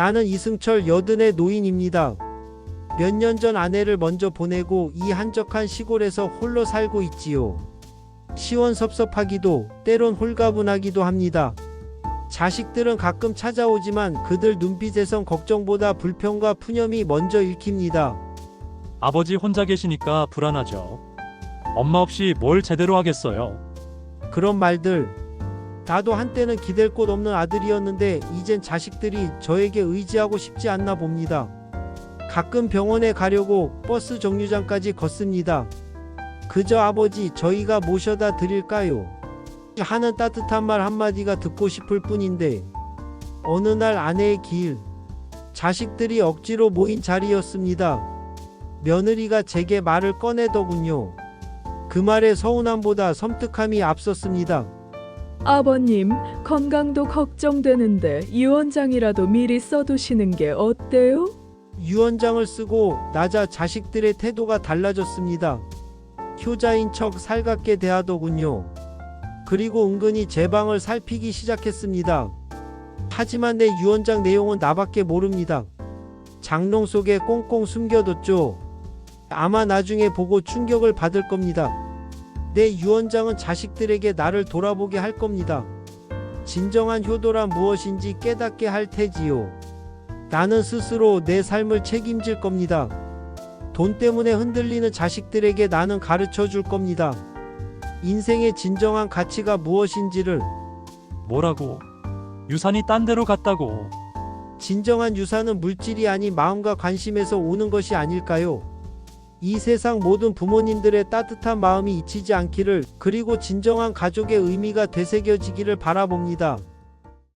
나는 이승철 여든의 노인입니다. 몇 년 전 아내를 먼저 보내고 이 한적한 시골에서 홀로 살고 있지요. 시원섭섭하기도 때론 홀가분하기도 합니다. 자식들은 가끔 찾아오지만 그들 눈빛에선 걱정보다 불평과 푸념이 먼저 읽힙니다. 아버지 혼자 계시니까 불안하죠. 엄마 없이 뭘 제대로 하겠어요. 그런 말들. 나도 한때는 기댈 곳 없는 아들이었는데 이젠 자식들이 저에게 의지하고 싶지 않나 봅니다. 가끔 병원에 가려고 버스 정류장까지 걷습니다. 그저 아버지 저희가 모셔다 드릴까요? 하는 따뜻한 말 한마디가 듣고 싶을 뿐인데 어느 날 아내의 길 자식들이 억지로 모인 자리였습니다. 며느리가 제게 말을 꺼내더군요. 그 말에 서운함보다 섬뜩함이 앞섰습니다. 아버님, 건강도 걱정되는데 유언장이라도 미리 써두시는 게 어때요? 유언장을 쓰고 나자 자식들의 태도가 달라졌습니다. 효자인 척 살갑게 대하더군요. 그리고 은근히 제 방을 살피기 시작했습니다. 하지만 내 유언장 내용은 나밖에 모릅니다. 장롱 속에 꽁꽁 숨겨뒀죠. 아마 나중에 보고 충격을 받을 겁니다. 내 유언장은 자식들에게 나를 돌아보게 할 겁니다. 진정한 효도란 무엇인지 깨닫게 할 테지요. 나는 스스로 내 삶을 책임질 겁니다. 돈 때문에 흔들리는 자식들에게 나는 가르쳐 줄 겁니다. 인생의 진정한 가치가 무엇인지를 뭐라고? 유산이 딴 데로 갔다고. 진정한 유산은 물질이 아닌 마음과 관심에서 오는 것이 아닐까요? 이 세상 모든 부모님들의 따뜻한 마음이 잊히지 않기를 그리고 진정한 가족의 의미가 되새겨지기를 바라봅니다.